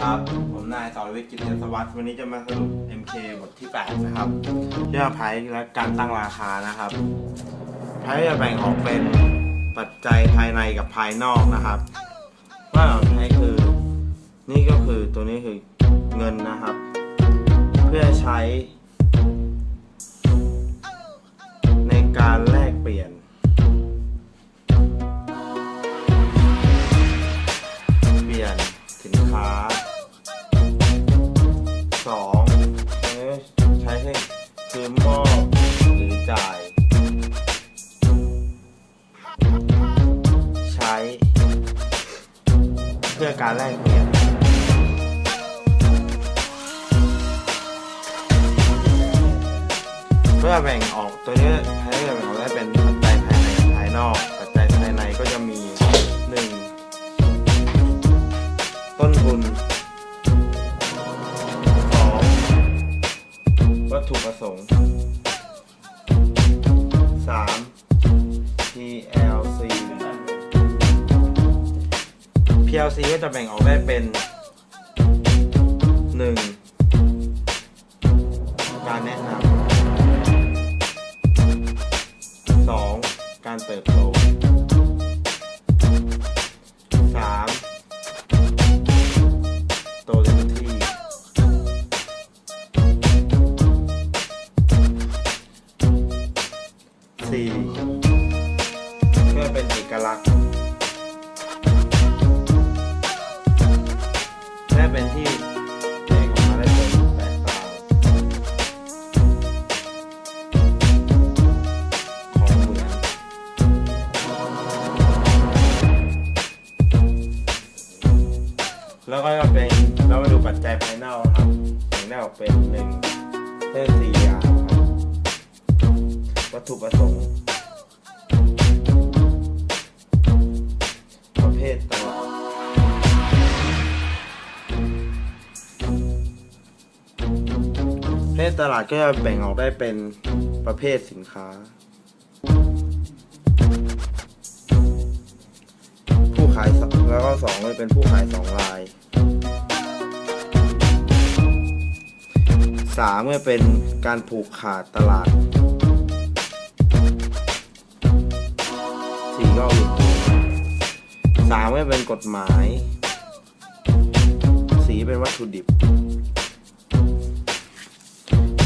ครับ ผมนายสรวิทย์กิตติยศวัสดิ์วันนี้จะมาสรุป MK บทที่8นะครับเรื่องไพ่และการตั้งราคานะครับไพ่จะแบ่งออกเป็นปัจจัยภายในกับภายนอกนะครับว่าเราใช้คือ นี่ก็คือตัวนี้คือเงินนะครับ เพื่อใช้ ช้ให้คือมอบหรือจ่าย ใช้ เพื่อการแลกเปลี่ยนเพื่อแบ่งออกตัวนี้ให้แบ่งออกได้เป็นปัจจัยภายในกับภายนอก ถุประสงค์สาม PLC PLC ก็จะแบ่งออกได้เป็นหนึ่งการแนะนำสองการเติบโต สี่เพื่อเป็นเอกลักษณ์ และเป็นที่แตกออกมาได้เป็นแตกต่างของเหมือนแล้วก็จะเป็นเรามาดูปัจจัยภายนอกนะครับแบ่งได้ออกเป็นหนึ่งเส้นสี่อย่าง วัตถุประสงค์ประเภทตลาดประเภทตลาดก็จะแบ่งออกได้เป็นประเภทสินค้า ผู้ขายแล้วก็สองเลยเป็นผู้ขายสองรายสามก็เป็นการผูกขาดตลาดามก็เป็นกฎหมาย สีเป็นวัตถุดิบ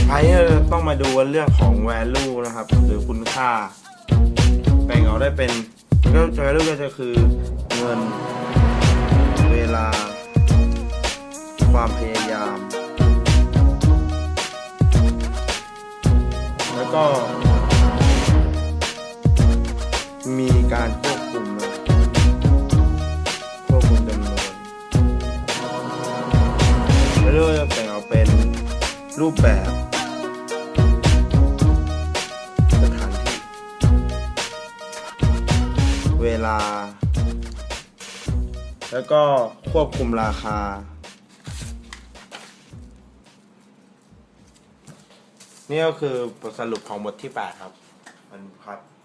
ไพ่ต้องมาดูเรื่องของ value นะครับ หรือคุณค่า แบ่งออกได้เป็นก็จะรู้ก็จะคือเงิน เวลา ความพยายาม แล้วก็ มีการ รูปแบบสถานที่เวลา แล้วก็ควบคุมราคา นี่ก็คือบทสรุปของบทที่ 8 ครับ มันครับ